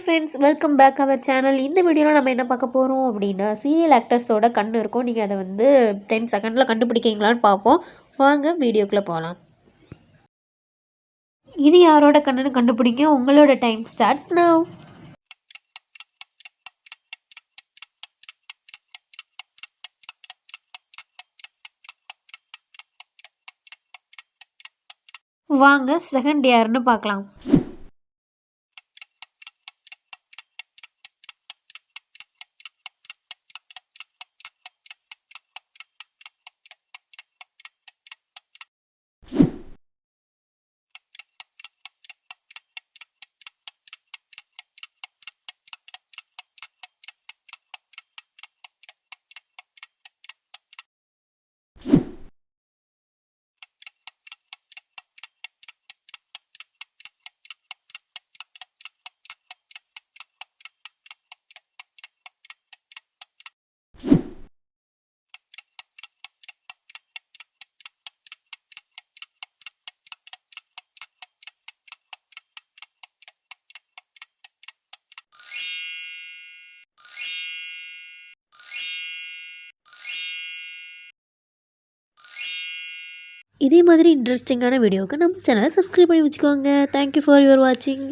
Friends welcome back our channel இந்த வீடியோவில் நம்ம என்ன பார்க்க போகிறோம் அப்படின்னா சீரியல் ஆக்டர்ஸோட கண் இருக்கும். நீங்கள் அதை வந்து டென் செகண்டில் கண்டுபிடிக்கீங்களான்னு பார்ப்போம். வாங்க வீடியோக்குள்ளே போகலாம் இது யாரோட கண்ணுன்னு கண்டுபிடிக்க உங்களோட டைம் ஸ்டார்ட்ஸ் now. வாங்க செகண்ட் யாருன்னு பார்க்கலாம். இதே மாதிரி இன்ட்ரெஸ்டிங்கான வீடியோவுக்கு நம்ம சேனலை சப்ஸ்கிரைப் பண்ணி வச்சுக்கோங்க. தேங்க்யூ ஃபார் யுவர் வாட்சிங்